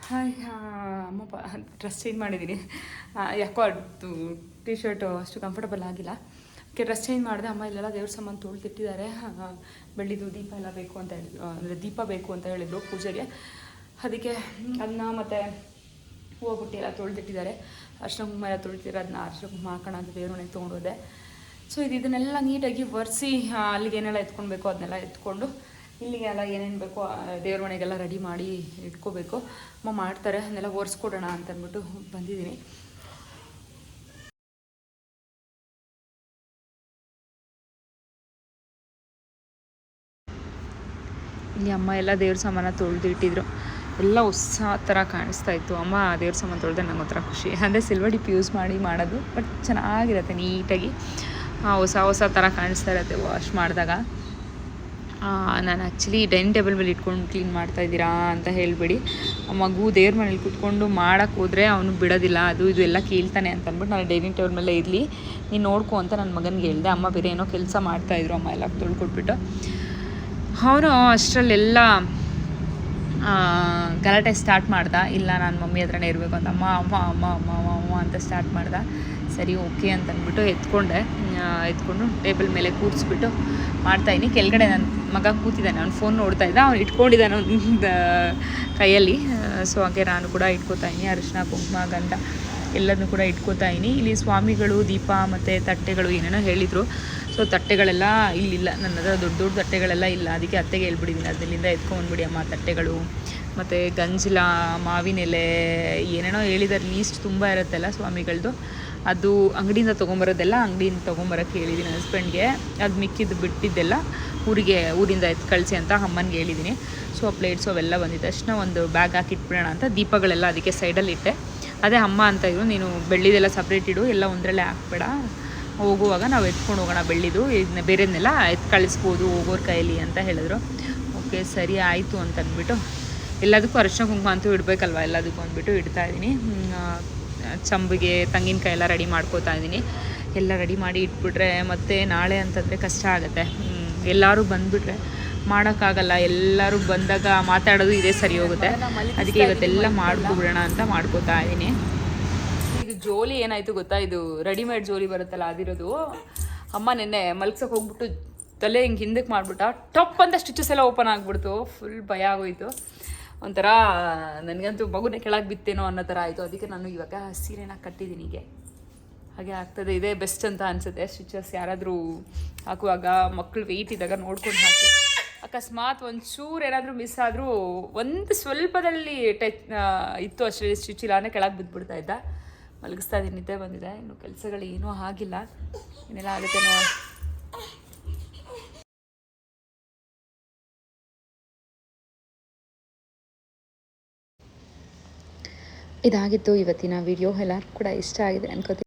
ಹಾಯ್ ಅಮ್ಮಪ್ಪ ಡ್ರೆಸ್ ಚೇಂಜ್ ಮಾಡಿದ್ದೀನಿ ಯಾಕೋ ಅದು ಟೀ ಶರ್ಟು ಅಷ್ಟು ಕಂಫರ್ಟಬಲ್ ಆಗಿಲ್ಲ. ಓಕೆ ಡ್ರೆಸ್ ಚೇಂಜ್ ಮಾಡಿದೆ. ಅಮ್ಮ, ಇಲ್ಲೆಲ್ಲ ದೇವ್ರ ಸಾಮಾನು ತೊಳ್ದಿಟ್ಟಿದ್ದಾರೆ ತಿಟ್ಟಿದ್ದಾರೆ. ಬೆಳ್ಳಿದು ದೀಪ ಎಲ್ಲ ಬೇಕು ಅಂತ ಹೇಳಿದ್ರು ಅಂದರೆ ದೀಪ ಬೇಕು ಅಂತ ಹೇಳಿದರು ಪೂಜೆಗೆ. ಅದಕ್ಕೆ ಅದನ್ನ ಮತ್ತು ಹೂವು ಬುಟ್ಟಿ ಎಲ್ಲ ತೊಳೆದಿಟ್ಟಿದ್ದಾರೆ ಅರ್ಶನ ಕುಂಕುಮ ಎಲ್ಲ ತೊಳಿತಿದ್ದಾರೆ ಅದನ್ನ ಅರ್ಶನ ಕುಂಕುಮ ಹಾಕೋಣ ಅಂತ ದೇವ್ರ ಮನೆಗೆ ತೊಗೊಂಡೋದೆ ಸೊ ಇದು ಇದನ್ನೆಲ್ಲ ನೀಟಾಗಿ ಒರೆಸಿ ಅಲ್ಲಿಗೆ ಏನೆಲ್ಲ ಎತ್ಕೊಳ್ಬೇಕು ಅದನ್ನೆಲ್ಲ ಎತ್ಕೊಂಡು ಇಲ್ಲಿಗೆ ಎಲ್ಲ ಏನೇನು ಬೇಕೋ ದೇವ್ರ ಮನೆಗೆಲ್ಲ ರೆಡಿ ಮಾಡಿ ಇಟ್ಕೋಬೇಕು. ಅಮ್ಮ ಮಾಡ್ತಾರೆ, ಅದನ್ನೆಲ್ಲ ಒರೆಸ್ಕೊಡೋಣ ಅಂತ ಅಂದ್ಬಿಟ್ಟು ಬಂದಿದ್ದೀನಿ. ಇಲ್ಲಿ ಅಮ್ಮ ಎಲ್ಲ ದೇವ್ರ ಸಾಮಾನ ತೊಳೆದು ಇಟ್ಟಿದ್ರು ಎಲ್ಲ ಹೊಸ ಥರ ಕಾಣಿಸ್ತಾ ಇತ್ತು. ಅಮ್ಮ ದೇವ್ರ ಸಾಮಾನು ತೊಳೆದ್ರೆ ನಂಗೆ ಒಂಥರ ಖುಷಿ. ಅಂದರೆ ಸಿಲ್ವರ್ ಡಿಪ್ ಯೂಸ್ ಮಾಡಿ ಮಾಡೋದು ಬಟ್ ಚೆನ್ನಾಗಿರುತ್ತೆ ನೀಟಾಗಿ. ಹೊಸ ಹೊಸ ಥರ ಕಾಣಿಸ್ತಾ ಇರುತ್ತೆ ವಾಶ್ ಮಾಡಿದಾಗ. ನಾನು ಆ್ಯಕ್ಚುಲಿ ಡೈನಿಂಗ್ ಟೇಬಲ್ ಮೇಲೆ ಇಟ್ಕೊಂಡು ಕ್ಲೀನ್ ಮಾಡ್ತಾ ಇದ್ದೀರಾ ಅಂತ ಹೇಳಿಬಿಡಿ. ಮಗು ದೇವ್ರ ಮನೇಲಿ ಕುತ್ಕೊಂಡು ಮಾಡೋಕ್ಕೆ ಹೋದರೆ ಅವನು ಬಿಡೋದಿಲ್ಲ, ಅದು ಇದು ಎಲ್ಲ ಕೇಳ್ತಾನೆ ಅಂತ ಅಂದ್ಬಿಟ್ಟು ನಾನು ಡೈನಿಂಗ್ ಟೇಬಲ್ ಮೇಲೆ ಇರಲಿ. ನೀನು ನೋಡ್ಕೊ ಅಂತ ನನ್ನ ಮಗನಿಗೆ ಹೇಳಿದೆ. ಅಮ್ಮ ಬೇರೆ ಏನೋ ಕೆಲಸ ಮಾಡ್ತಾಯಿದ್ರು ಅಮ್ಮ ಎಲ್ಲ ತೊಳ್ಕೊಟ್ಬಿಟ್ಟು. ಅವನು ಅಷ್ಟರಲ್ಲೆಲ್ಲ ಗಲಾಟೆ ಸ್ಟಾರ್ಟ್ ಮಾಡ್ದ. ಇಲ್ಲ, ನಾನು ಮಮ್ಮಿ ಹತ್ರನೇ ಇರಬೇಕು ಅಂತ. ಅಮ್ಮ ಅಮ್ಮ ಅಮ್ಮ ಅಮ್ಮ ಅಮ್ಮ ಅಮ್ಮ ಅಂತ ಸ್ಟಾರ್ಟ್ ಮಾಡ್ದ. ಸರಿ, ಓಕೆ ಅಂತ ಅಂದ್ಬಿಟ್ಟು ಎತ್ಕೊಂಡೆ ಎತ್ಕೊಂಡು ಟೇಬಲ್ ಮೇಲೆ ಕೂರಿಸ್ಬಿಟ್ಟು ಮಾಡ್ತಾಯಿನಿ ಕೆಳಗಡೆ ನನ್ನ ಮಗ ಕೂತಿದ್ದಾನೆ, ಅವ್ನು ಫೋನ್ ನೋಡ್ತಾ ಇದ್ದ, ಅವ್ನು ಇಟ್ಕೊಂಡಿದ್ದಾನೆ ಒಂದು ಕೈಯಲ್ಲಿ. ಸೊ ಹಾಗೆ ನಾನು ಕೂಡ ಇಟ್ಕೋತಾ ಇದ್ದೀನಿ ಅರಿಶಿನ ಕುಂಕುಮ, ಗಂಧ ಎಲ್ಲದನ್ನು ಕೂಡ ಇಟ್ಕೋತಾ ಇದ್ದೀನಿ. ಇಲ್ಲಿ ಸ್ವಾಮಿಗಳು, ದೀಪ ಮತ್ತು ತಟ್ಟೆಗಳು ಏನೇನೋ ಹೇಳಿದರು. ಸೊ ತಟ್ಟೆಗಳೆಲ್ಲ ಇಲ್ಲಿಲ್ಲ, ನನ್ನ ಹತ್ರ ದೊಡ್ಡ ದೊಡ್ಡ ತಟ್ಟೆಗಳೆಲ್ಲ ಇಲ್ಲ. ಅದಕ್ಕೆ ಅತ್ತೆಗೆ ಹೇಳ್ಬಿಟ್ಟಿದ್ದೀನಿ ಅದರಿಂದ ಎತ್ಕೊಂಡ್ಬಿಡಿ ಅಮ್ಮ ತಟ್ಟೆಗಳು. ಮತ್ತು ಗಂಜಲ ಮಾವಿನೆಲೆ ಏನೇನೋ ಹೇಳಿದಾರೆ ಲೀಸ್ಟ್ ತುಂಬ ಇರುತ್ತಲ್ಲ ಸ್ವಾಮಿಗಳದ್ದು ಅದು ಅಂಗಡಿಯಿಂದ ತೊಗೊಂಬರೋದೆಲ್ಲ ಅಂಗಡಿಯಿಂದ ತೊಗೊಂಬರೋಕ್ಕೆ ಹೇಳಿದ್ದೀನಿ ಹಸ್ಬೆಂಡ್ಗೆ. ಅದು ಮಿಕ್ಕಿದ್ದು ಬಿಟ್ಟಿದ್ದೆಲ್ಲ ಊರಿಗೆ, ಊರಿಂದ ಎತ್ತು ಕಳಿಸಿ ಅಂತ ಅಮ್ಮನಿಗೆ ಹೇಳಿದ್ದೀನಿ. ಸೊ ಆ ಪ್ಲೇಟ್ಸು ಅವೆಲ್ಲ ಬಂದಿದ್ದ ತಕ್ಷಣ ಒಂದು ಬ್ಯಾಗ್ ಹಾಕಿ ಇಟ್ಬಿಡೋಣ ಅಂತ ದೀಪಗಳೆಲ್ಲ ಅದಕ್ಕೆ ಸೈಡಲ್ಲಿ ಇಟ್ಟೆ. ಅದೇ ಅಮ್ಮ ಅಂತ ಇದ್ರು, ನೀನು ಬೆಳ್ಳಿದೆಲ್ಲ ಸಪ್ರೇಟ್ ಇಡು, ಎಲ್ಲ ಒಂದರಲ್ಲೇ ಹಾಕ್ಬೇಡ. ಹೋಗುವಾಗ ನಾವು ಎತ್ಕೊಂಡು ಹೋಗೋಣ ಬೆಳ್ಳಿದು ಇದನ್ನ ಬೇರೆದನ್ನೆಲ್ಲ ಎತ್ತು ಕಳಿಸ್ಬೋದು ಹೋಗೋರ ಕೈಯಲ್ಲಿ ಅಂತ ಹೇಳಿದ್ರು. ಓಕೆ, ಸರಿ ಆಯಿತು ಅಂತ ಅಂದ್ಬಿಟ್ಟು ಎಲ್ಲದಕ್ಕೂ ಅರಿಶಿನ ಕುಂಕುಮ ಅಂತೂ ಇಡಬೇಕಲ್ವ, ಎಲ್ಲದಕ್ಕೂ ಅಂದ್ಬಿಟ್ಟು ಇಡ್ತಾ ಇದ್ದೀನಿ. ಚಂಬಿಗೆ ತೆಂಗಿನಕಾಯಿ ಎಲ್ಲ ರೆಡಿ ಮಾಡ್ಕೋತಾ ಇದ್ದೀನಿ. ಎಲ್ಲ ರೆಡಿ ಮಾಡಿ ಇಟ್ಬಿಟ್ರೆ ಮತ್ತೆ ನಾಳೆ ಅಂತಂದರೆ ಕಷ್ಟ ಆಗುತ್ತೆ. ಎಲ್ಲರೂ ಬಂದುಬಿಟ್ರೆ ಮಾಡೋಕ್ಕಾಗಲ್ಲ. ಎಲ್ಲರೂ ಬಂದಾಗ ಮಾತಾಡೋದು ಇದೇ ಸರಿ ಹೋಗುತ್ತೆ. ಅದಕ್ಕೆ ಇವತ್ತೆಲ್ಲ ಮಾಡ್ಕೊಬಿಡೋಣ ಅಂತ ಮಾಡ್ಕೋತಾ ಇದ್ದೀನಿ. ಇದು ಜೋಲಿ ಏನಾಯಿತು ಗೊತ್ತಾ? ಇದು ರೆಡಿಮೇಡ್ ಜೋಲಿ ಬರುತ್ತಲ್ಲ ಅದಿರೋದು. ಅಮ್ಮ ನಿನ್ನೆ ಮಲ್ಗ್ಸಕ್ಕೆ ಹೋಗ್ಬಿಟ್ಟು ತಲೆ ಹಿಂಗೆ ಹಿಂದಕ್ಕೆ ಮಾಡಿಬಿಟ್ಟ. ಟಪ್ ಅಂತ ಸ್ಟಿಚಸ್ ಎಲ್ಲ ಓಪನ್ ಆಗಿಬಿಡ್ತು. ಫುಲ್ ಭಯ ಆಗೋಯ್ತು. ಒಂಥರ, ನನಗಂತೂ ಮಗುನೇ ಕೆಳಗೆ ಬಿತ್ತೇನೋ ಅನ್ನೋ ಥರ ಆಯಿತು. ಅದಕ್ಕೆ ನಾನು ಇವಾಗ ಸೀರೆನ ಕಟ್ಟಿದ್ದೀನಿ ಹೀಗೆ. ಹಾಗೆ ಆಗ್ತದೆ, ಇದೇ ಬೆಸ್ಟ್ ಅಂತ ಅನಿಸುತ್ತೆ. ಸ್ಟಿಚಸ್ ಯಾರಾದರೂ ಹಾಕುವಾಗ ಮಕ್ಕಳು ವೆಯ್ಟ್ ಇದ್ದಾಗ ನೋಡ್ಕೊಂಡು ಹಾಕಿ. ಅಕಸ್ಮಾತ್ ಒಂಚೂರು ಏನಾದರೂ ಮಿಸ್ ಆದರೂ ಒಂದು ಸ್ವಲ್ಪದಲ್ಲಿ ಟಚ್ ಇತ್ತು ಅಷ್ಟೇ ಸ್ಟಿಚ್ ಇಲ್ಲ ಅಂದರೆ ಕೆಳಗೆ ಬಿದ್ದುಬಿಡ್ತಾ ಇದ್ದ. ಮಲಗಿಸ್ತಾ ಇದ್ದೀನಿ, ನಿದ್ದೆ ಬಂದಿದೆ. ಇನ್ನು ಕೆಲಸಗಳು ಏನೂ ಆಗಿಲ್ಲ. ಏನೆಲ್ಲ ಆಗುತ್ತೆ ಇದಾಗಿತ್ತು ಇವತ್ತಿನ ವಿಡಿಯೋ ಎಲ್ಲರೂ ಕೂಡ ಇಷ್ಟ ಆಗಿದೆ ಅನ್ಕೋತೀನಿ